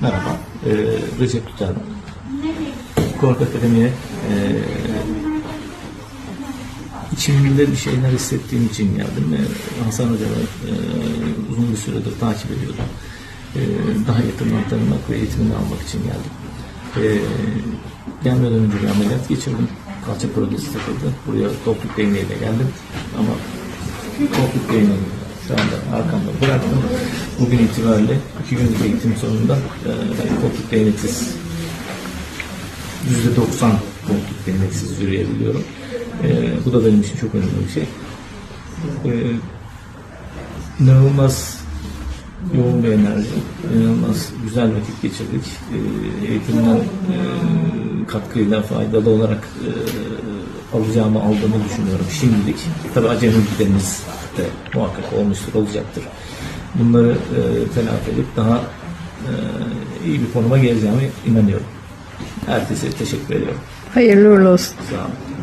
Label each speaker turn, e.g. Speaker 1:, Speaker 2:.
Speaker 1: Merhaba, ee, Recep Tutar. Korku Akademi'ye ee, içimde bir şeyler hissettiğim için geldim. Ee, Hasan Hoca'yı ee, uzun bir süredir takip ediyordum. Ee, daha yakından tanımak ve eğitimini almak için geldim. Ee, gelmeden önce bir ameliyat geçirdim. Kalça protezi takıldı. Buraya topluk değneğiyle geldim. Ama topluk değneğini şu anda arkamda bıraktım. Bugün itibariyle iki günlük eğitim sonunda e, koltuk değneksiz %90 koltuk değneksiz yürüyebiliyorum. E, bu da benim için çok önemli bir şey. E, inanılmaz yoğun bir enerji, inanılmaz güzel vakit geçirdik. E, eğitimden e, katkıyla faydalı olarak e, alacağımı aldığımı düşünüyorum şimdilik. Tabii acemiliklerimiz de muhakkak olmuştur, olacaktır. Bunları e, telafi edip daha e, iyi bir konuma geleceğime inanıyorum. Herkese teşekkür ediyorum.
Speaker 2: Hayırlı uğurlu olsun.
Speaker 1: Sağ olun.